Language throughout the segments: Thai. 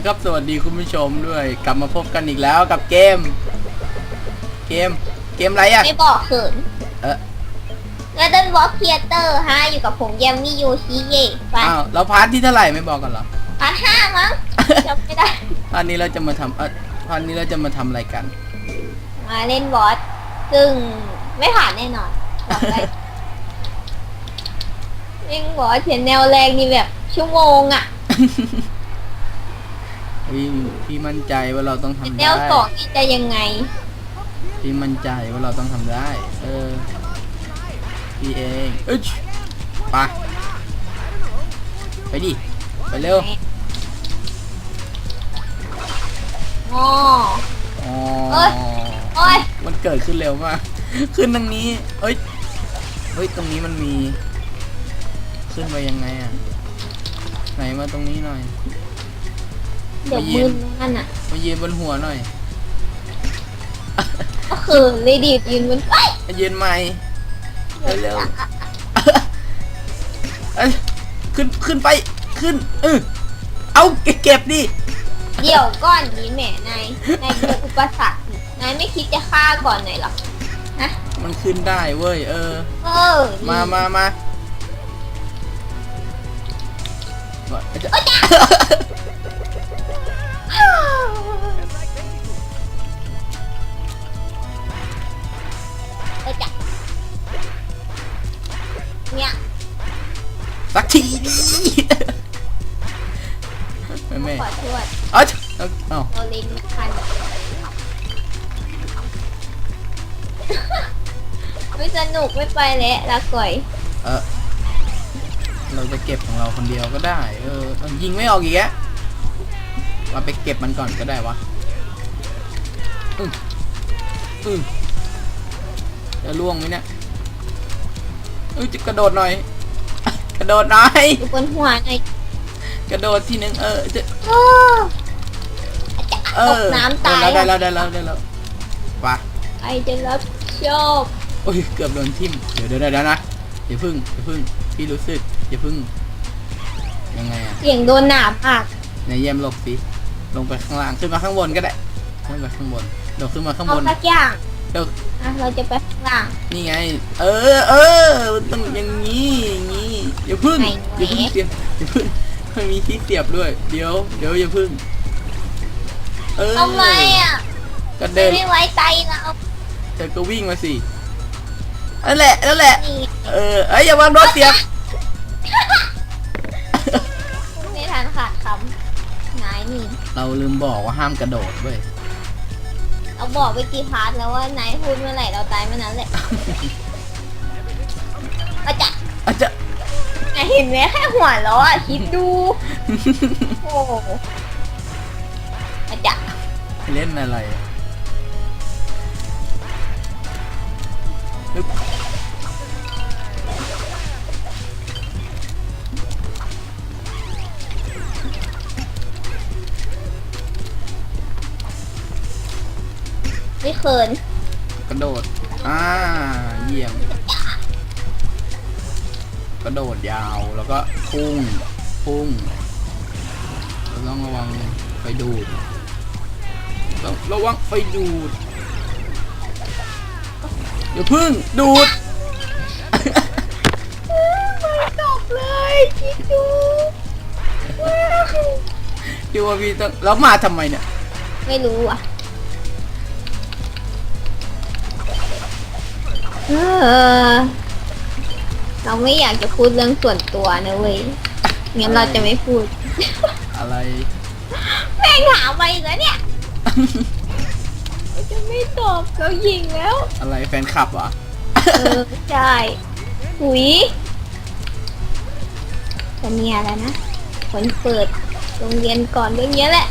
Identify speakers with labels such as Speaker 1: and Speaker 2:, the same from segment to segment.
Speaker 1: เออ
Speaker 2: เอาละครับ สวัสดีคุณผู้ชมด้วย กลับมาพบกันอีกแล้วกับเกม เกม เกมอะไรอะ
Speaker 1: ไม่บอกเขิน
Speaker 2: เออ
Speaker 1: แล้วเดินวอล์กเทียเตอร์ฮะอยู่กับผมแยมมี่โยชิเย่ไป
Speaker 2: อ้าวเราพาร์ทที่เท่าไหร่ไม่บอกกันเหรอ
Speaker 1: พาร์ทห้ามั้งจำไม่ได้
Speaker 2: พาร์ทนี้เราจะมาทำเออพาร์ทนี้เราจะมาทำอะไรกัน
Speaker 1: มาเล่นบอสซึ่งไม่ผ่านแน่นอนบอกได้เล่นบอสเขียนแนวแรงนี่แบบชั่วโมงอะ
Speaker 2: พี่พี่มั่นใจว่าเราต้องทำ
Speaker 1: แน
Speaker 2: ได้
Speaker 1: วสองนี่จะยังไง
Speaker 2: พี่มั่นใจว่าเราต้องทำได้ เออ พี่เองเอ้ยไปไปดิ ไปเร็ว
Speaker 1: อ๋อ
Speaker 2: อ๋อ
Speaker 1: เอ้ย โอ้ย
Speaker 2: มันเกิดขึ้นเร็วมาก ขึ้นตรงนี้ เอ้ย เฮ้ย ตรงนี้มันมี ขึ้นไปยังไงอะ ไหนมาตรงนี้หน่อย
Speaker 1: เดี๋ยวมึนนั่นอะ
Speaker 2: มายืนบนหัวหน่อย
Speaker 1: ก็คือเลยดีดยืนบนเอ้ย
Speaker 2: มายืนใหม่เร็วๆเอ้ยขึ้นขึ้นไปขึ้นเออเอาเก็บดิ
Speaker 1: เดี๋ยวก้อนนี้แหมนายนายดูอุปสรรคนี่นายไม่คิดจะฆ่าก่อนหน่อยเหรอฮะ
Speaker 2: มันขึ้นได้เว้ยเออ
Speaker 1: เออ
Speaker 2: มามามาว่าจะ
Speaker 1: เออจ้ะเนี่ย
Speaker 2: สักทีดิแม่แม่
Speaker 1: ขอโทษ
Speaker 2: เอ้าเอเอา
Speaker 1: เรล่นไม่ทันไม่สนุกไม่ไปแล้วลาก่อย
Speaker 2: เออเราจะเก็บของเราคนเดียวก็ได้ เออยิงไม่ออกอีกแก เราไปเก็บมันก่อนก็ได้วะอืมอืมจะล่วงไหมเนี่ยเอ้ยจะกระโดดหน่อย กระโดดหน่อย
Speaker 1: อยู่บนหัวหน่อย
Speaker 2: กระโดดทีนึงเออจะ
Speaker 1: โอ้
Speaker 2: เอ
Speaker 1: ต
Speaker 2: อก
Speaker 1: น้ำตาย
Speaker 2: ได้แล้วได้แล้วได้แล้วไป
Speaker 1: ใครจะรับผิดชอบ
Speaker 2: โอ้ยเกือบโดนทิ่มเดี๋ยวเดี๋ยวเดี๋ยวนะอย่าพึ่งอย่าพึ่งพี่รู้สึกอย่าพึ่งยังไงอะ
Speaker 1: เสียงโดนหนามอัก
Speaker 2: ในเยี่ยมหลบสิ ลงไปข้างล่างขึ้นมาข้างบนก็ได้ขึ้นมาข้างบนเดี๋ยวขึ้นมาข้างบ
Speaker 1: เอา
Speaker 2: น
Speaker 1: สักอย่าง
Speaker 2: เดี๋ยว
Speaker 1: อะเราจะไปข้างล่าง
Speaker 2: นี่ไง เออเออต้องอย่างนี้อย่างนี้อย่าพึ่ง
Speaker 1: ไหน
Speaker 2: อย่าพึ่งเสียบอย่าพึ่งมันมีที่เสียบด้วย เดี๋ยวเดี๋ยวอย่าพึ่ง เออ
Speaker 1: ทำไมอะ
Speaker 2: ก็
Speaker 1: ไม่
Speaker 2: เดิน
Speaker 1: ได้ไว้ใจเรา
Speaker 2: เธอก็วิ่งมาสินั่นแหละนั่นแหละ
Speaker 1: นี่
Speaker 2: เออเอ้ยอย่าวางโดนเสียบ
Speaker 1: ไม่ทันขาดคำนายนี่
Speaker 2: เราลืมบอกว่าห้ามกระโดดเว้ย
Speaker 1: เราบอกไปกี่พาร์ทแล้วว่านายพูดเมื่อไหร่เราตายเมื่อนั้นแหละอาจารย์
Speaker 2: อาจจะ
Speaker 1: นายเห็นไหมแค่หัวเราะอะคิดดู โอ้โหอาจารย์
Speaker 2: เล่นอะไรอะปึ๊บ
Speaker 1: ไม่เขิน
Speaker 2: กระโดด อ่า เยี่ยม กระโดดยาว แล้วก็พุ่ง พุ่งเราต้องระวังไฟดูดต้องระวังไฟดูดอย่าพึ่ง ดูด
Speaker 1: ไม่จบเลยคิดดู
Speaker 2: ดูว่าพี่ต้องแล้วมาทำไมเนี่ย
Speaker 1: ไม่รู้อะ เออ เราไม่อยากจะพูดเรื่องส่วนตัวนะเว้ย งั้นเราจะไม่พูด
Speaker 2: อะไร
Speaker 1: แม่งถามมาอีกแล้วเนี่ย เราจะไม่ตอบเรายิงแล้ว
Speaker 2: อะไรแฟนคลับเหรอ
Speaker 1: เออใช่หุยจะมีอะไรนะผลเปิดโรงเรียนก่อนเรื่องเนี้ยแหละ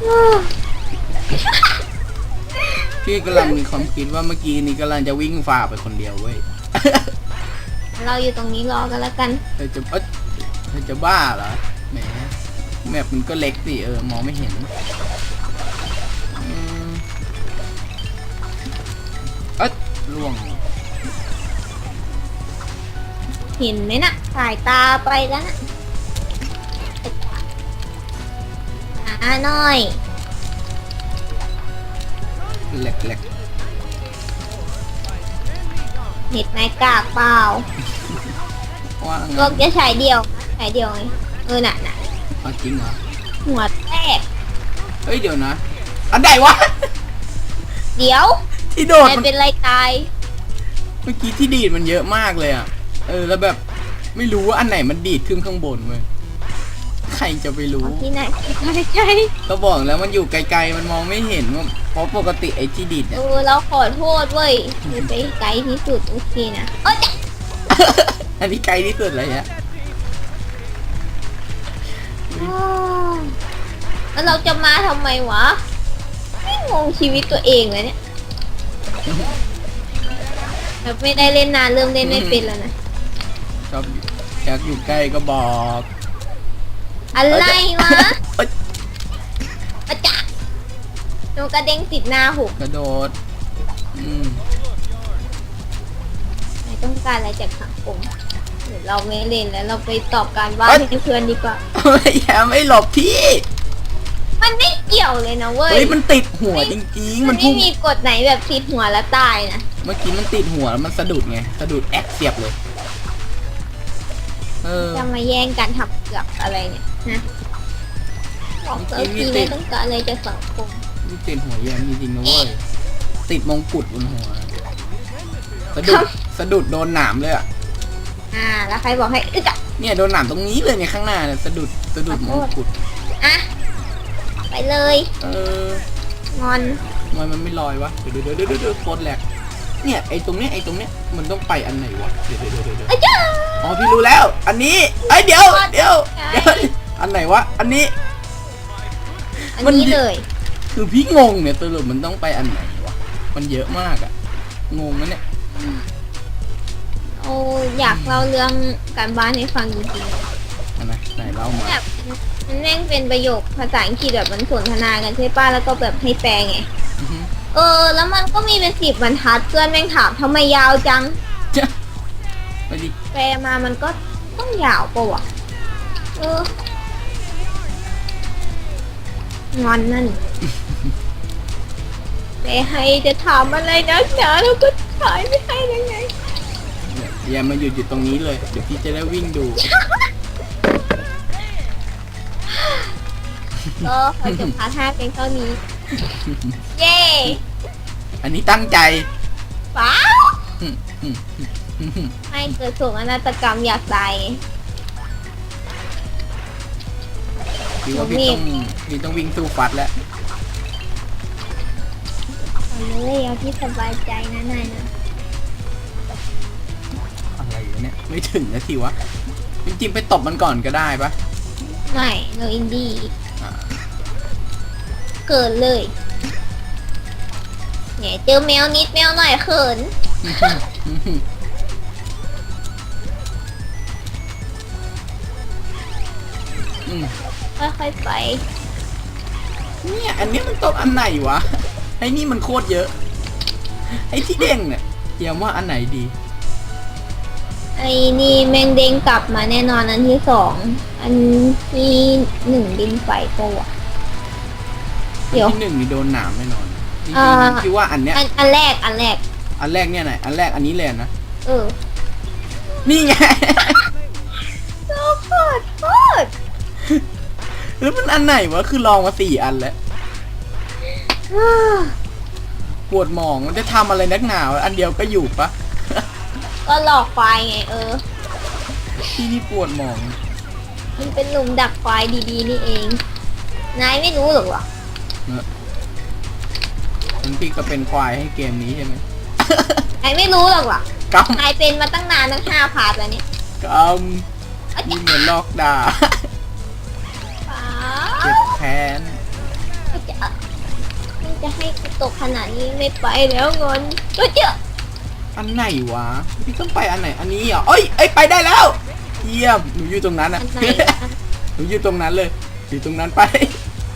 Speaker 1: เออ
Speaker 2: พี่กำลังมีความคิดว่าเมื่อกี้นี้กำลังจะวิ่งฝ่าไปคนเดียวเว้ย
Speaker 1: เราอยู่ตรงนี้รอกันแล้วกัน
Speaker 2: เธอจะเธอจะบ้าเหรอแหมแมปมันก็เล็กสิเออมองไม่เห็นเอ้ยล่วง
Speaker 1: เห็นไหมนะ่ะสายตาไปแล้วนะ่ะอ่าหน่อย
Speaker 2: แหลกแหลก
Speaker 1: เน็ตไม้กากเปล่า
Speaker 2: ว่าไง
Speaker 1: ก็จะฉายเดียวฉายเดียวไงเออน่ะน่ะ
Speaker 2: เอาจริงเหรอ
Speaker 1: หัวแตก
Speaker 2: เฮ้ยเดี๋ยวนะ อันไหนวะ
Speaker 1: เดี๋ยว
Speaker 2: ที่โดด
Speaker 1: ไม่
Speaker 2: มัน
Speaker 1: เป็นไรตาย
Speaker 2: เมื่อกี้ที่ดีดมันเยอะมากเลยอะ เออแล้วแบบไม่รู้ว่าอันไหนมันดีดขึ้นข้างบนเว้ย ใครจะไปรู้
Speaker 1: ที่ไหนใช่ใช่
Speaker 2: ก็บอกแล้วมันอยู่ไกลๆ มันมองไม่เห็นว่าเพราะปกติไอ้ที่ดีด
Speaker 1: เอ
Speaker 2: เนี่ย
Speaker 1: อเราขอโทษเว้ยคือไปไกลที่สุดโอเคนะเออจ้ะ
Speaker 2: อันนี้ไกลที่สุดเลยฮะ
Speaker 1: อ้าวแล้วเราจะมาทำไมวะไม่งงชีวิตตัวเองเลยเนี่ยแบบไม่ได้เล่นนานเริ่มเล่นไม่เป็นแล้วนะ
Speaker 2: ชอบอยู่อยากอยู่ใกล้ก็บอก
Speaker 1: อะไรวะ
Speaker 2: เอ้ย
Speaker 1: อาจารย์หนูกระเด้งติดหน้าหุบ
Speaker 2: กระโดด อืม
Speaker 1: ไม่ต้องการอะไรจากสังคมหรือเราไม่เล่นแล้วเราไปตอบการบ้าน
Speaker 2: เอ้ย
Speaker 1: ให้เพื่อนดีกว่า
Speaker 2: อย่าไม่หลบพี่
Speaker 1: มันไม่เกี่ยวเลยนะเว้ย
Speaker 2: เฮ้ยมันติดหัวจริงๆ
Speaker 1: มั
Speaker 2: มันน
Speaker 1: ไม่
Speaker 2: พุ่ง
Speaker 1: มีกฎไหนแบบติดหัวแล้วตายนะ
Speaker 2: เมื่อกี้มันติดหัวแล้วมันสะดุดไง สะดุดแอกเสียบเลยเออ
Speaker 1: จะมาแย่งกันทำเกือบอะไรเนี่ยนะบอกเซอร์
Speaker 2: มี
Speaker 1: พี
Speaker 2: ติ
Speaker 1: ไม่
Speaker 2: ด
Speaker 1: ต้องการอะไรจากสังคม
Speaker 2: นี่ติดหัวแยมจริงๆนะเว้ยติดมงกุฎบนหัวสะดุดสะดุดโดนหนามเลยอะ
Speaker 1: อ่า แล้วใครบอกให้อึกอะ
Speaker 2: เนี่ยโดนหนามตรงนี้เลยเนี่ยข้างหน้าเนี่ยสะดุดสะดุดมงกุฎ
Speaker 1: อะไปเลย
Speaker 2: เออ
Speaker 1: งอน
Speaker 2: ทำไมมันไม่ลอยวะเดี๋ยวเดี๋ยวเดี๋ยวเดี๋ยวเดี๋ยวโคตรแหลก เนี่ยไอ้ตรงเนี้ยไอ้ตรงเนี้ยมันต้องไปอันไหนวะเดี๋ยวเดี๋ยวเดี๋ยวเดี๋ยว
Speaker 1: อาจาร
Speaker 2: อ๋อพี่รู้แล้ว อันนี้เอ้ยเดี๋ยวเดี๋ยวเดี๋ยวอันไหนวะอันนี้
Speaker 1: อัน
Speaker 2: มัน
Speaker 1: นี้เลย
Speaker 2: คือพี่งงเนี่ยสรุปมันต้องไปอันไหนวะมันเยอะมากอะงงนะเนี่ย
Speaker 1: โอ้อยากเล่าเรื่องการบ้านให้ฟังจริง
Speaker 2: อันไหนไหนเล่ามา
Speaker 1: ๆแบบมันแม่งเป็นประโยคภาษาอังกฤษแบบมันสนทนากันใช่ป่ะแล้วก็แบบให้แปลไง
Speaker 2: อือฮึ
Speaker 1: เออ แล้วมันก็มีเป็นสิบบรรทัดเพื่อนแม่งถามทำไมยาวจัง
Speaker 2: จะไปดิ
Speaker 1: แปลมามันก็ต้องยาวปะวะเอองอนนั่นแปลให้จะถามอะไรนักหนาแล้วก็ขายไม่ให้ได้ไง
Speaker 2: เนี่ยอย่ามาหยุดอยู่ตรงนี้เลย เดี๋ยวพี่จะได้วิ่งดู
Speaker 1: ก็ขอจบพาร์ทห้าเพียงเท่านี้ เย้
Speaker 2: อันนี้ตั้งใจ
Speaker 1: ป้า
Speaker 2: อืมอืมอืมอืม
Speaker 1: ให้เกิดโศกนาฏกรรมอยากตายไง
Speaker 2: พี่ว่าพี่ต้องพี่ต้องวิ่งสู้ฟัดแล้ว
Speaker 1: เอาเลยเอาที่สบายใจนะนายนะ
Speaker 2: อะไรวะเนี่ยไม่ถึงนาทีวะจริงๆไปตบมันก่อนก็ได้ปะ
Speaker 1: ไม่โนอินดี้
Speaker 2: อ่า
Speaker 1: เกินเลยเนี่ยเจอแมวนิดแมวหน่อยเขิน
Speaker 2: อืมอืมอืมอืม
Speaker 1: ค่อยๆไป
Speaker 2: เนี่ยอันนี้มันตบอันไหนวะ ไอ้นี่มันโคตรเยอะ ไอ้ที่เด้งเนี่ยเยียมว่าอันไหนดี
Speaker 1: ไอ้นี่แมงเด้งกลับมาแน่นอนอันที่สอง อันที่หนึ่งดินไฟตัวะ เดี๋ยว
Speaker 2: ที่หนึ่งนี่โดนหนามแน่นอนจริง
Speaker 1: อ่า
Speaker 2: ๆพี่ว่าอันเนี้ย
Speaker 1: อันอันแรกอันแรก
Speaker 2: อันแรกเนี่ยไหนอันแรกอันนี้เลยนะ
Speaker 1: เออ
Speaker 2: นี่ไง
Speaker 1: โทษโทษ
Speaker 2: แล้วมันอันไหนวะคือลองมาสี่อันแล้วปวดหมองมันจะทำอะไรนักหนาวะอันเดียวก็อยู่ปะ
Speaker 1: ก็หลอกควายไงเออ
Speaker 2: ที่นี่ปวดหมอง
Speaker 1: มันเป็นหลุมดักควายดีๆนี่เอง นายไม่รู้หรอวะ
Speaker 2: มันพี่ก็เป็นควายให้เกมนี้ใช่ไหม
Speaker 1: นายไม่รู้หรอกวะ
Speaker 2: ก
Speaker 1: นายเป็นมาตั้งนานตั้งห้าพาร์ทแล้วเนี่ย
Speaker 2: ก
Speaker 1: อาำ
Speaker 2: นี่เหมือนลอกดาเจ็บแค้น
Speaker 1: จะจะให้กูตกขนาดนี้ไม่ไปแล้วงอนก็เจอ
Speaker 2: อันไหนวะ พี่ต้องไปอันไหน อันนี้เหรอเอ้ยเอ้ยไปได้แล้ว เยี่ยม หนูอยู่ตรงนั้น
Speaker 1: อะนไหนวะ
Speaker 2: หนูอยู่ตรงนั้นเลย อยู่ตรงนั้นไป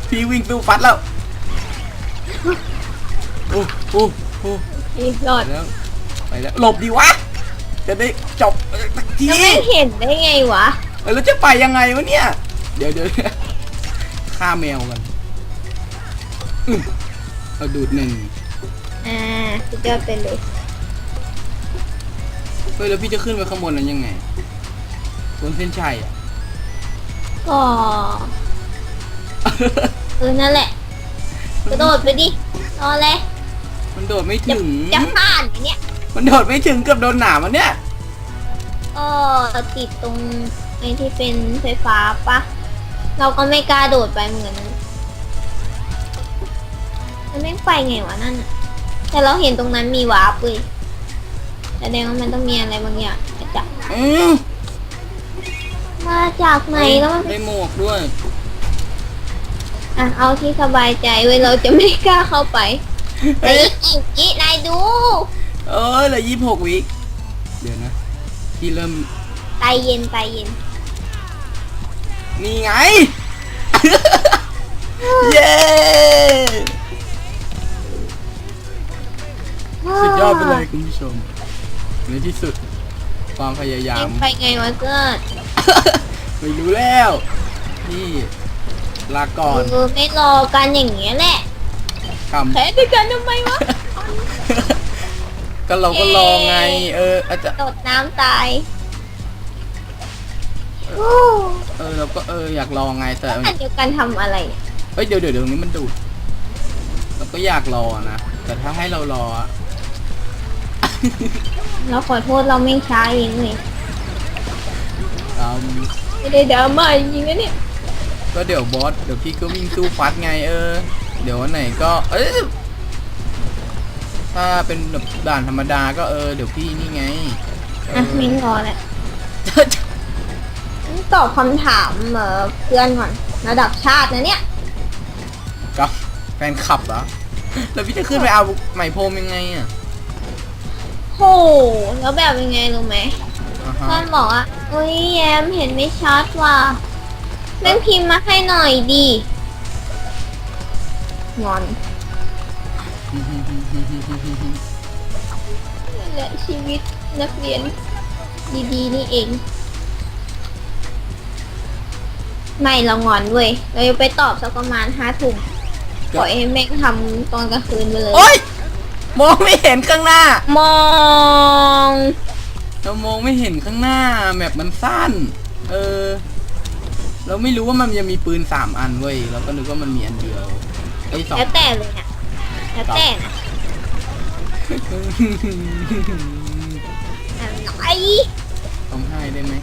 Speaker 2: พี่วิ่งสู้ฟัดแล้ว อ้โอ้โอ้
Speaker 1: อีหลอ
Speaker 2: ไป
Speaker 1: ด
Speaker 2: แล้วไปแล้วหลบดีวะจะได้จบสักที
Speaker 1: แล้วไม่เห็นได้ไงวะ
Speaker 2: เออแล้วจะไปยังไงวะเนี่ย เดี๋ยวเดี๋ยวฆ่าแมวกันอื้อเอาดูดหนึ่ง
Speaker 1: อ่าสุดยอดไปเลย
Speaker 2: เฮ้ยแล้วพี่จะขึ้นไปข้างบนนั้นยังไงบนเส้นชัยอะ
Speaker 1: ก็เออนั่นแหละกระโดดไปดิรอเลย
Speaker 2: มันโดดไม่
Speaker 1: จะ
Speaker 2: ถึง
Speaker 1: จะผ่านไหมเนี่ย
Speaker 2: มันโดดไม่ถึงเกือบโดนหนามมันเนี่ย
Speaker 1: ก็ติดตรงไอ้ที่เป็นไฟฟ้าปะ เราก็ไม่กล้าโดดไปเหมือนกันมันไม่งไปไงวะนั่นน่ะแต่เราเห็นตรงนั้นมีวาร์ปเลยแสดงว่ามันต้องมีอะไรบางอย่างมาจาก
Speaker 2: อือ
Speaker 1: มาจากไหนแล้วมัน
Speaker 2: ได้หมวกด้วย
Speaker 1: อะเอาที่สบายใจเว้ยเราจะไม่กล้าเข้าไป ไอ้อีกอีนายดู
Speaker 2: เออเหลือยี่สิบหกวิเดี๋ยวนะพี่เริ่ม
Speaker 1: ใจเย็นใจเย็น
Speaker 2: นี่ไง เย้สุดยอดไปเลยคุณผู้ชมในที่สุดความพยายาม
Speaker 1: เอ็งไปไงวะเกิด
Speaker 2: ไม่รู้แล้ว นี่ลาก่อน
Speaker 1: เออไม่รอกันอย่างเงี้ยแหละ
Speaker 2: คำ
Speaker 1: แพ้ด้วยกันทำไมวะ
Speaker 2: ก็เราก็รอไง เอออาจจะ
Speaker 1: โดดน้ำตายโอ้
Speaker 2: เออเราก็เอออยากรอไงแต่
Speaker 1: อันเดียวกันทำอะไรเนี่ย
Speaker 2: เฮ้ยเดี๋ยวเดี๋ยวเดี๋ยวตรงนี้มันดูดเราก็อยากรอนะ แต่ถ้าให้เรารออะ
Speaker 1: เราขอโทษเราไม่ช้าเองเลย
Speaker 2: อืม
Speaker 1: ไม่ได้ดราม่าจริงๆนะเนี่ย
Speaker 2: ก็เดี๋ยวบอสเดี๋ยวพี่ก็วิ่งสู้ฟัดไงเออ เดี๋ยววันไหนก็ เอยถ้าเป็นแบบด่านธรรมดาก็เออเดี๋ยวพี่นี่ไงเอ
Speaker 1: อะ
Speaker 2: อ
Speaker 1: มิ้นรอแหละมิ้นตอบคำถามเอ่อเพื่อนก่อนระดับชาตินะเนี่ย
Speaker 2: กับแฟนคลับเหรอแล้วพี่จะขึ้นไปเอาไหมพรมยังไงอะ
Speaker 1: โหแล้วแบบยังไงรู้ไหม
Speaker 2: อ่า
Speaker 1: เพื่อ
Speaker 2: ฮะ
Speaker 1: นบอกว่าเอ้ยแยมเห็นไม่ชัดว่ะแม่งพิมพ์มาให้หน่อยดี งอนนั่นแหละชีวิตนักเรียน ดีๆ นี่เอง ไม่เรางอนเว้ยเราจะไปตอบสักประมาณห้าทุ่มปล่อยให้แม่งทำตอนกลางคืนไปเลย
Speaker 2: โอ๊ยมองไม่เห็นข้างหน้า
Speaker 1: มอง
Speaker 2: เรามองไม่เห็นข้างหน้าแมปมันสั้น เออ เราไม่รู้ว่ามันจะมีปืนสามอันเว้ยเราก็นึกว่ามันมีอันเดียว ไอ้สอง
Speaker 1: แล้วแต่เลยนะแล้วแต่นะอะไร
Speaker 2: ต้องให้ได้ไหม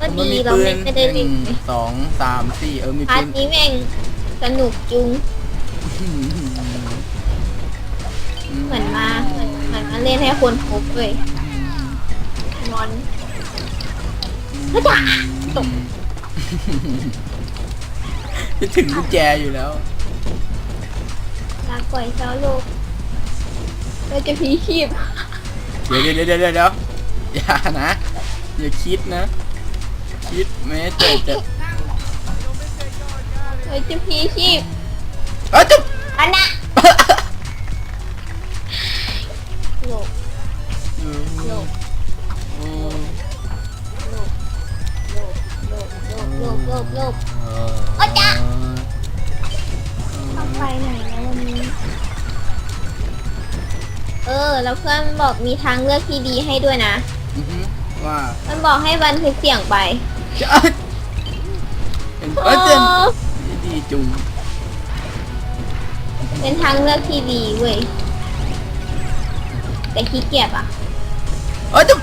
Speaker 1: ก็
Speaker 2: มั
Speaker 1: ดี
Speaker 2: มี
Speaker 1: เรา
Speaker 2: ปื
Speaker 1: ไม่
Speaker 2: น
Speaker 1: ไม่ได้
Speaker 2: ห
Speaker 1: เล่
Speaker 2: นึ่
Speaker 1: น
Speaker 2: งสองสามสี่เออมี
Speaker 1: พา
Speaker 2: ปื
Speaker 1: ร์ท
Speaker 2: น
Speaker 1: นี้แม่งสนุกจุง เหมือนมาเหมือนเหมือนมาเล่นให้คนพบเลยงอนก็จะตก
Speaker 2: จะถึงกุญแจอยู่แล้ว
Speaker 1: ลาก่อยเจ้าโลกเราจะพีคีบ
Speaker 2: เดี๋ยวเดี๋ยวเดี๋ยวเดี๋ยวเดี๋ยวอย่านะอย่าคิดนะ คิดแม้แต่จะ
Speaker 1: เราจะพีคีบ
Speaker 2: เอ้ยจุ๊บ
Speaker 1: อันน่ะ พื่อนบอกมีทางเลือกที่ดีให้ด้วยนะ
Speaker 2: อือฮึว่า
Speaker 1: มันบอกให้บันทึกเสียงไป
Speaker 2: จะเป็นเอ้ยเจนดีจุง
Speaker 1: เป็นทางเลือกที่ดีเว้ย แต่ขี้เกียจอะ
Speaker 2: เอ้ยจุ๊บ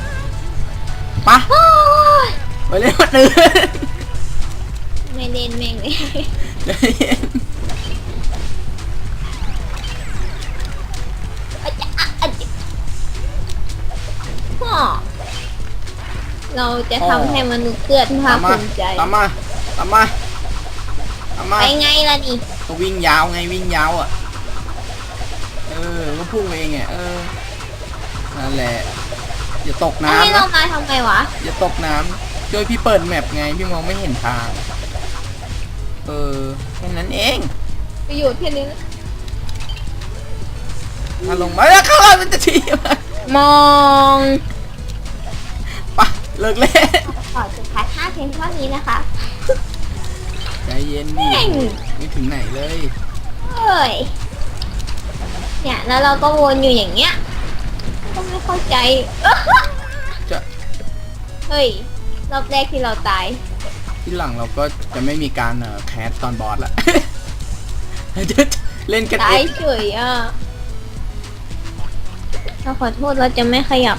Speaker 2: ไปะ
Speaker 1: โอ้ย
Speaker 2: ไปเล่นวันอื่น
Speaker 1: ไม่เล่นแม่งเลย
Speaker 2: ใจเย็น
Speaker 1: เราจะทำให้มนุษย์เกิดภา
Speaker 2: ตา
Speaker 1: ค
Speaker 2: มมา
Speaker 1: ภูมิใจ
Speaker 2: ตามมาตามมาตามมา
Speaker 1: ไปไงล่ะนี่
Speaker 2: ก็วิ่งยาวไงวิ่งยาวอะ เออก็พุ่งไปเองไงเออ นั่นแหละ อย่าตก
Speaker 1: แล้วให้
Speaker 2: น้ำ
Speaker 1: เรา
Speaker 2: นะ
Speaker 1: มาทำไมวะ
Speaker 2: อย่าตกน้ำช่วยพี่เปิดแมปไงพี่มองไม่เห็นทาง เออแค่นั้นเอง
Speaker 1: ประโยชน์แค่นี้นะ
Speaker 2: ถ้าลงมาแล้วเข้ามามันจะทีมาม
Speaker 1: อง
Speaker 2: ไปะ เลิกเล่น
Speaker 1: ขอจบพาร์ทห้าเพียงเท่านี้นะคะ
Speaker 2: ใจเย็นดิ
Speaker 1: แม่ง
Speaker 2: ไม่ถึงไหนเลย
Speaker 1: เอ้ย เนี่ยแล้วเราก็วนอยู่อย่างเงี้ย ก็ไม่เข้าใจ
Speaker 2: จะ
Speaker 1: เฮ้ย รอบแรกที่เราตาย
Speaker 2: ที่หลังเราก็จะไม่มีการเอ่อแคสตอนบอสละจะเล่นกัน
Speaker 1: ตา
Speaker 2: เอยง
Speaker 1: เฉยอะ เราขอโทษเราจะไม่ขยับ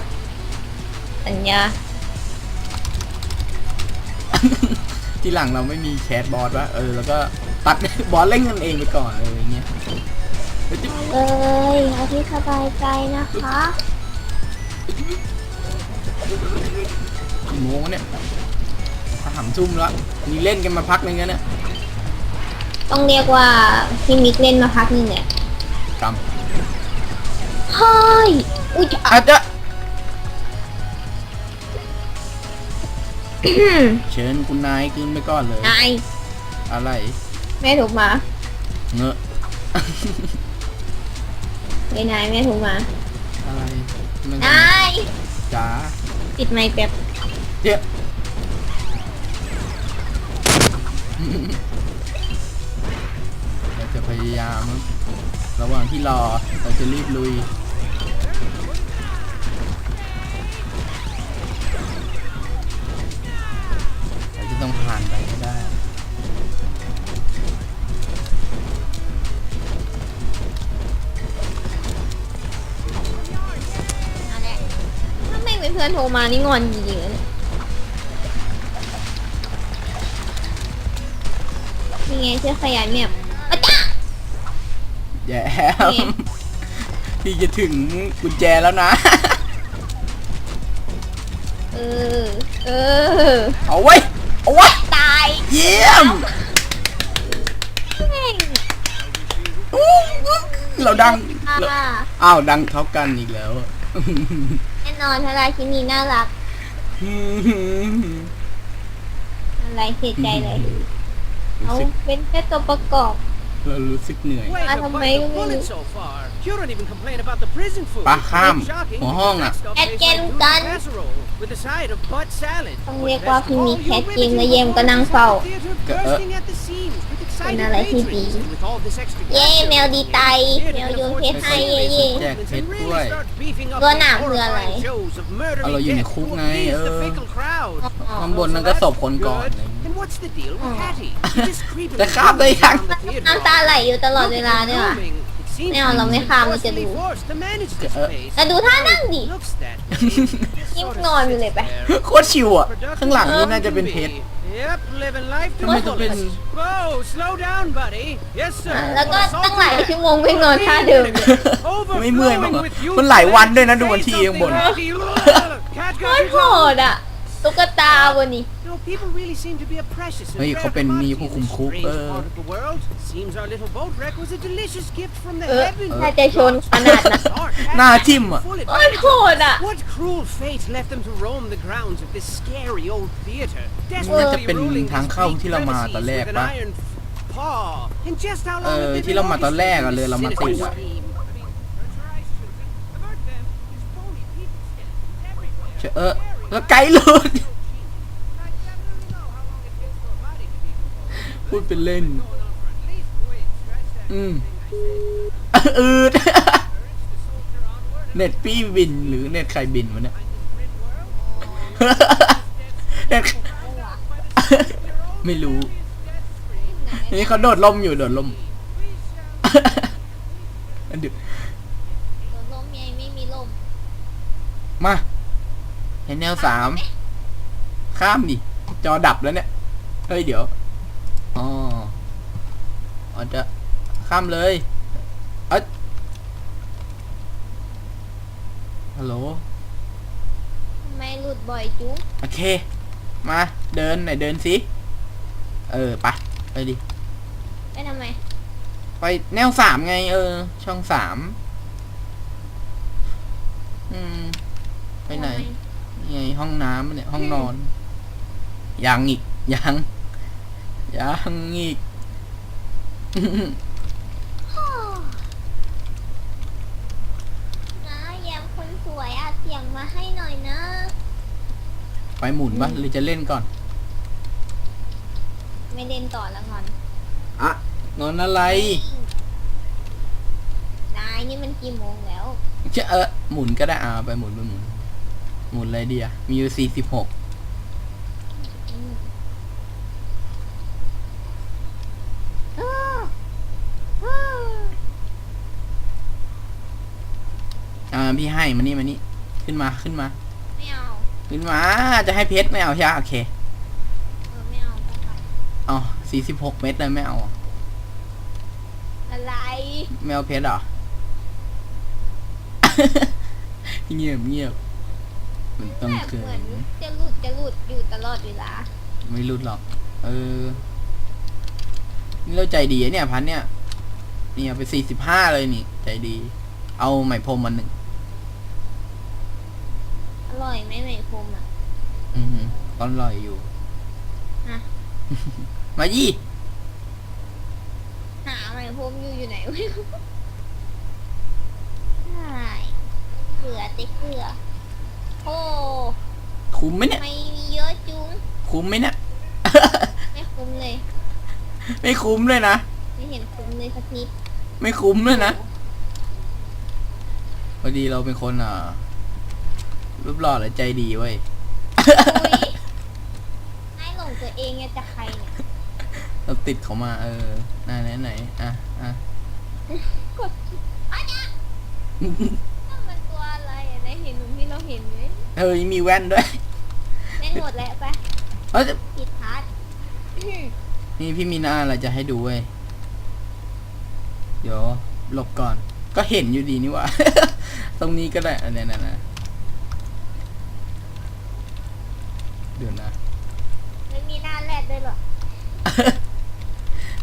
Speaker 1: สัญญา
Speaker 2: ที่หลังเราไม่มีแคสบอสวะเออแล้วก็ตัดบอสเล่นกันเองไปก่อนเอออย่างเงี้ยเฮ้ยจิ๊บ
Speaker 1: เลยเอาที่สบายใจนะคะ
Speaker 2: กี่โมงวะเนี่ยสามทุ่มแล้วนี่เล่นกันมาพักหนึงแล้วเนี่ย
Speaker 1: ต้องเรียกว่าพี่มิกเล่นมาพักหนึงเนี่ย
Speaker 2: กรรม
Speaker 1: เฮ้ยอุ้ยจะ
Speaker 2: อาจจะ เชิญคุณนายขึ้นไปก่อนเลย
Speaker 1: นาย
Speaker 2: อะไร
Speaker 1: แม่ถูกมา
Speaker 2: เงอะ
Speaker 1: เฮ้ยนายแม่ถูกมา
Speaker 2: อะไรมัน
Speaker 1: นาย
Speaker 2: จ๋า
Speaker 1: ติดไมค์แป๊บ
Speaker 2: เจ๊ยบเราจะพยายาม ระหว่างที่รอ เราจะรีบลุย
Speaker 1: โทรมานี่งอนจริงๆเลยนี่ไงเชื่อขยายแมพอาจ้า
Speaker 2: แย่
Speaker 1: นี่
Speaker 2: พี่จะถึงกุญแจแล้วนะ
Speaker 1: เออ เออ
Speaker 2: เอาไว้ยเอาไว้ย
Speaker 1: ตาย
Speaker 2: เยี่ยม
Speaker 1: แม่ง
Speaker 2: เราดัง
Speaker 1: อ่า
Speaker 2: เราอ้าว ดังเท่ากันอีกแล้ว
Speaker 1: แน่นอนทาราคินีน่ารัก อะไรเสียใจเลยเอาเป็นแค่ตัวประกอบ
Speaker 2: เรารู้สึกเหนื่อย
Speaker 3: Way
Speaker 1: Ah,
Speaker 3: to
Speaker 1: thằng
Speaker 3: bite
Speaker 1: mấy
Speaker 3: the
Speaker 1: con
Speaker 3: bullet
Speaker 1: này.
Speaker 3: so far. You don't even complain about the prison food.
Speaker 2: Bà kham,
Speaker 3: It's shocking
Speaker 2: bỏ
Speaker 3: because
Speaker 2: hoang
Speaker 3: that
Speaker 2: à?
Speaker 3: stuff
Speaker 1: Ed
Speaker 3: tastes
Speaker 1: chen
Speaker 3: like noodle
Speaker 1: canh.
Speaker 3: casserole with a side of butt salad.
Speaker 1: ต้อง
Speaker 3: What's
Speaker 1: เรียกว่า
Speaker 3: best
Speaker 1: พี่
Speaker 3: of
Speaker 1: มี
Speaker 3: all,
Speaker 1: แค
Speaker 3: you're
Speaker 1: ทจิม
Speaker 3: riveting
Speaker 1: และเยมก็นั่ง
Speaker 3: performance
Speaker 1: เฝ้า
Speaker 3: at the theater,
Speaker 2: Cỡ-
Speaker 3: bursting at the seams with excited
Speaker 1: là lại thi
Speaker 3: patrons.
Speaker 1: gì?
Speaker 3: And with all this extra
Speaker 1: เย้
Speaker 3: cash
Speaker 1: แมวดีใจ
Speaker 3: theater
Speaker 1: แมว
Speaker 3: can
Speaker 1: โยน
Speaker 3: afford
Speaker 1: เพชร
Speaker 3: to
Speaker 1: ให้
Speaker 3: celebrate
Speaker 1: เย่เย่
Speaker 3: its
Speaker 2: แจก
Speaker 3: movements
Speaker 2: เพชร
Speaker 3: and
Speaker 2: ด้
Speaker 3: really
Speaker 2: วย
Speaker 3: start beefing up
Speaker 1: ตัว
Speaker 3: these
Speaker 1: หนามคืออะไร
Speaker 3: horrifying shows of murder
Speaker 2: เอาเรา
Speaker 3: and
Speaker 2: อยู่ใน
Speaker 3: death
Speaker 2: คุก
Speaker 3: to
Speaker 2: ไง
Speaker 3: appease
Speaker 2: เอ
Speaker 3: the
Speaker 2: อ
Speaker 3: fickle crowd.
Speaker 2: ข้างบนนั่นก็ศพคนก่อน
Speaker 3: Good. And what's the deal with Hattie? She just creeping
Speaker 2: จะข้ามได้ยัง
Speaker 3: around the theater
Speaker 1: น้ำตาไหลอยู่ตลอดเวลาด้วย ว่ะ
Speaker 3: It seems
Speaker 1: ไม่เอาเราไม่ข้ามเราจะดู
Speaker 3: forcefully forced to manage this
Speaker 2: Ờ.
Speaker 3: place.
Speaker 1: แต่ดูท่านั่งดิ
Speaker 3: Looks that
Speaker 1: ยิ่งนอนอยู่เลยไป
Speaker 2: โคตรชิวอะ ข้างหลังนี่น่าจะเป็นเพชร
Speaker 3: Yep, living life to
Speaker 2: ทำไม
Speaker 3: the
Speaker 2: ต้องเป็น
Speaker 3: fullest. Whoa, slow down, buddy. Yes, sir.
Speaker 1: แล้วก็ตั้งหลายชั่วโมงไม่นอนท่าเดิมเลย
Speaker 2: ไม่เมื่อยมั้างเหรอ
Speaker 3: Overflowing with youth
Speaker 2: มันหลายวันด้วยนะดูวันที่ข้างบน
Speaker 3: something happy. Cat
Speaker 1: โค
Speaker 3: got
Speaker 1: ตร
Speaker 3: you
Speaker 1: โหดอะ ตุ๊กตาบนนี่
Speaker 3: You know, people really seem to be a precious and
Speaker 2: เฮ้ย
Speaker 3: rare
Speaker 2: เขาเป็นมี
Speaker 3: commodity
Speaker 2: ผู้
Speaker 3: in
Speaker 2: คุม
Speaker 3: this
Speaker 2: คุก
Speaker 3: strange
Speaker 2: เออ
Speaker 3: part of the world. Seems our little boat wreck was a delicious gift from the
Speaker 1: เออ
Speaker 3: heavens.
Speaker 1: ถ้าจะชนขนาดนั้น
Speaker 3: Our
Speaker 2: หน้า
Speaker 3: cat
Speaker 2: ทิ่มอะ
Speaker 3: full
Speaker 1: โคตรโหดอะ
Speaker 3: What cruel fate left them to roam the grounds of this scary old theater,
Speaker 2: น่าจะ
Speaker 3: desperately
Speaker 2: เป็น
Speaker 3: ruling
Speaker 2: ทาง
Speaker 3: these
Speaker 2: เข้า
Speaker 3: Greek
Speaker 2: ที่เรามาตอนแรก
Speaker 3: premises
Speaker 2: ปะ
Speaker 3: with an iron paw. And just how
Speaker 2: เอ
Speaker 3: long
Speaker 2: อ
Speaker 3: have they
Speaker 2: ที่
Speaker 3: been
Speaker 2: เรามาตอนแรกอะ
Speaker 3: orchestrating
Speaker 2: เลยเรามา
Speaker 3: this
Speaker 2: ติด
Speaker 3: sinister
Speaker 2: อะ
Speaker 3: scheme?
Speaker 2: เออ แล้วไกด์หลุดพูดเป็นเล่น อืมอืดเน็ตปี้บินหรือเน็ตใครบินวะเนี่ยเน็ตไม่รู้ นี่เขาโดดล่มอยู่โดดล่ม อันเดี๋ยว
Speaker 1: ตัวลมยังไม่มีลม
Speaker 2: มา เห็นแนวสามข้ามดิ จอดับแล้วเนี่ย เฮ้ยเดี๋ยว อ๋ออาจจะข้ามเลยเอ้ยฮัลโหล
Speaker 1: ทำไมหลุดบ่อยจุ๊บ
Speaker 2: โอเค มาเดินไหนเดินสิ เออไปไปดิ
Speaker 1: ไปทำไม
Speaker 2: ไปแนวสามไง เออ ช่องสาม อืม ไปไหนนี่ ไงห้องน้ำเนี่ยห้องนอน ยังอีก ยัง ยังอีก
Speaker 1: นะแยมคนสวยอาเสียงมาให้หน่อยนะ
Speaker 2: ไปหมุนปะหรือจะเล่นก่อน
Speaker 1: ไม่เล่นต่อแล้วงอน
Speaker 2: อะนอนอะไร
Speaker 1: นายนี่มันกี่โมงแล้ว
Speaker 2: จะเออหมุนก็ได้อ่าไปหมุนไปหมุน หมุนอะไรดีอะมีอยู่สี่สิบหก
Speaker 1: อืมอ้าวอ้าว
Speaker 2: อ่าพี่ให้มานี่มานี่ขึ้นมาขึ้นมา
Speaker 1: ไม่เอา
Speaker 2: ขึ้นมา จะให้เพชรไม่เอาใช่ไหมโอเค
Speaker 1: เออไม่เอาไปค่ะ
Speaker 2: อ๋อสี่สิบหกเม็ดเลยไม่เอาอะ
Speaker 1: อะไร
Speaker 2: ไม่เอาเพชรเหรอ เงียบเงียบ มันต้อง
Speaker 1: แบบ
Speaker 2: เกิ
Speaker 1: เหมือน
Speaker 2: น
Speaker 1: จะหลุดจะหลุดอยู่ตลอดเวลา
Speaker 2: ไม่รุดหรอก เออ นี่เราใจดีอะเนี่ยพันเนี่ย นี่เอาไปสี่สิบห้าเลยนี่ ใจดี เอาไหมพรมมันหนึ่ง
Speaker 1: อร่อยไหมไหมพรมอะ
Speaker 2: อือหือตอนลอยอยู่
Speaker 1: อะ
Speaker 2: มายี่
Speaker 1: หาไหมพรมอยู่อยู่ไหนไม่รู้ใช่เกลือติ๊กเกลือโอ้
Speaker 2: คุ้มไหมเนี่ย
Speaker 1: ทำไม่มีเยอะจุง
Speaker 2: คุ้มไหมเนี่ย
Speaker 1: ไม่คุ้มเลย
Speaker 2: ไม่คุ้มเลยนะ
Speaker 1: ไม่เห็นคุ้มเลยสักนิด
Speaker 2: ไม่คุ้มเลยนะ พอดีเราเป็นคนอะรูปหล่อและใจดีเว้ย
Speaker 1: อุ้ยให้หลงตัวเองไงจะใครเนี่ย
Speaker 2: เราติดเขามา เออไหนไหนไหนอะอะ
Speaker 1: กดอันเนี้ยนั่นมันตัวอะไรอะไหนเห็นหนุ่มที่เราเห็นไหม
Speaker 2: เฮ้ยมีแว่นด้วย
Speaker 1: แม่ง หมดแล้วไป
Speaker 2: เอ้ย
Speaker 1: ปิดพาร์ทอื้อ
Speaker 2: นี่พี่มีหน้าอะไรจะให้ดูเว้ย เดี๋ยวหลบก่อน ก็เห็นอยู่ดีนี่หว่า ตรงนี้ก็ได้อันนี้นะนะเดี๋ยวนะ
Speaker 1: ไม่มีหน้าแรดด้วยเหรอ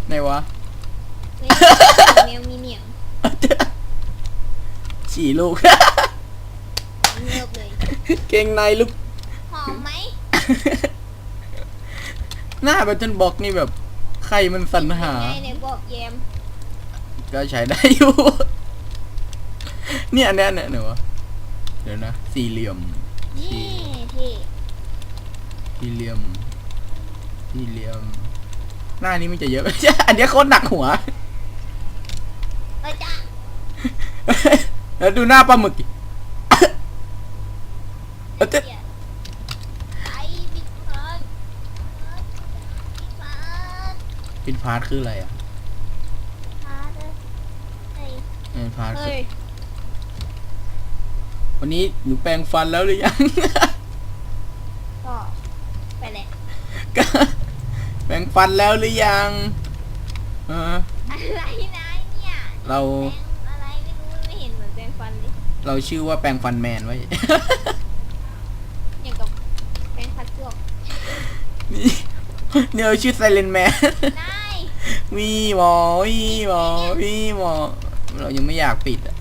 Speaker 2: ไหนวะ
Speaker 1: ไม่มีแมวมีเหนียง
Speaker 2: ฉี่ลูก
Speaker 1: เงียบเลย
Speaker 2: เกงในลูก
Speaker 1: หอมไหม
Speaker 2: หน้าแบบจนบอกนี่แบบ ใครมันสรรหา
Speaker 1: ไงเนี่ยบอกแยม
Speaker 2: ก็ใช้ได้อยู่ เนี่ยอันเนี้ยเนี่ยเดี๋ยววะเดี๋ยวนะ สี่เหลี่ยม
Speaker 1: นี่เท่
Speaker 2: สี่เหลี่ยม สี่เหลี่ยม หน้านี้มันจะเยอะใช่อันเนี้ยโคตรหนักหัว
Speaker 1: เออจ้า
Speaker 2: แล้วดูหน้าปลาหมึกดิเออเจ๊
Speaker 1: ไอ้บิ๊กพาร์ทบิ๊กพา ร์ท
Speaker 2: เป็นพาร์ทคืออะไรอะ
Speaker 1: พาร์ทเอ้ย
Speaker 2: เออพาร์ทคือ
Speaker 1: เฮ้ย
Speaker 2: วันนี้หนูแปรงฟันแล้วหรือยัง
Speaker 1: ก็ไปแหละ
Speaker 2: ก็แปรงฟันแล้วหรือยังเออ
Speaker 1: อะไรนะเนี่ย
Speaker 2: เรา
Speaker 1: แปรงอะไรไม่รู้ไม่เห็นเหมือนแปรงฟันเลย
Speaker 2: เราชื่อว่าแปรงฟันแมนไว้
Speaker 1: อย่างกับแปรงพัดจวก
Speaker 2: นี่ เนี่ยเราชื่อไซเลนแมน
Speaker 1: นาย
Speaker 2: วีหมอวีหมอวีหมอเรายังไม่อยากปิดอะ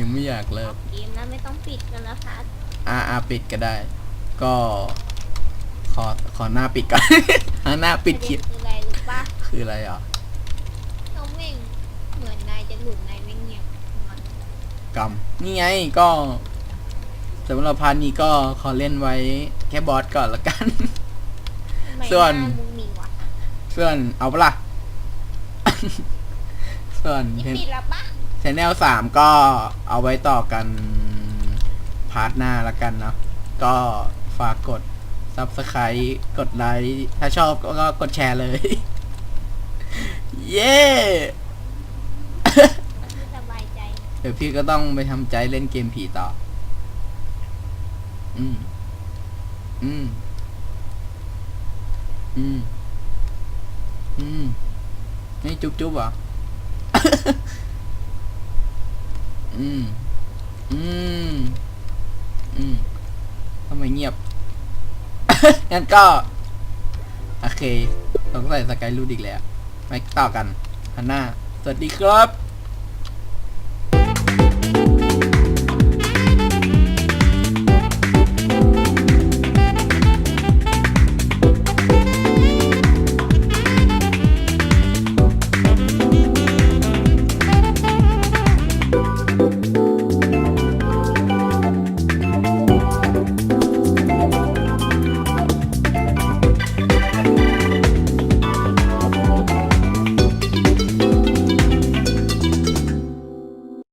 Speaker 2: ยังไม่อยากเลิก
Speaker 1: เกมนะไม่ต้องปิดกันแล้วค่ะ
Speaker 2: อ่าอ่าปิดก็ได้ ก็ ขอขอหน้าปิดก่อนหาหน้าปิดคลิป
Speaker 1: ประเด็นคืออะไรรู้ปะ
Speaker 2: คืออะไรอะ
Speaker 1: น้องเม่งเหมือนนายจะหลุดนายไม่เงียบมัน
Speaker 2: กรรมนี่ไงก็ สำหรับพาร์ทนี้ก็ขอเล่นไว้แค่บอสก่อนละกัน
Speaker 1: ทำไม
Speaker 2: ส่วน
Speaker 1: หน้ามึงมีวะ
Speaker 2: ส่วนเอาปะล่ะ ส่วน
Speaker 1: นี่ปิดแล้วปะ
Speaker 2: ชแนลสามก็เอาไว้ต่อกันพาร์ทหน้าละกันเนาะก็ฝากกด subscribe กดไลค์ถ้าชอบก็กดแชร์เลย เย้
Speaker 1: คือสบายใจ
Speaker 2: เดี๋ยวพี่ก็ต้องไปทำใจเล่นเกมผีต่อ อืม อืม อืม อืม นี่จุ๊บจุ๊บเหรออืม อืม อืมทำไมเงียบ งั้นก็ โอเคต้องใส่สกายรูดอีกแล้วไปต่อกันฮันหน้าสวัสดีครับ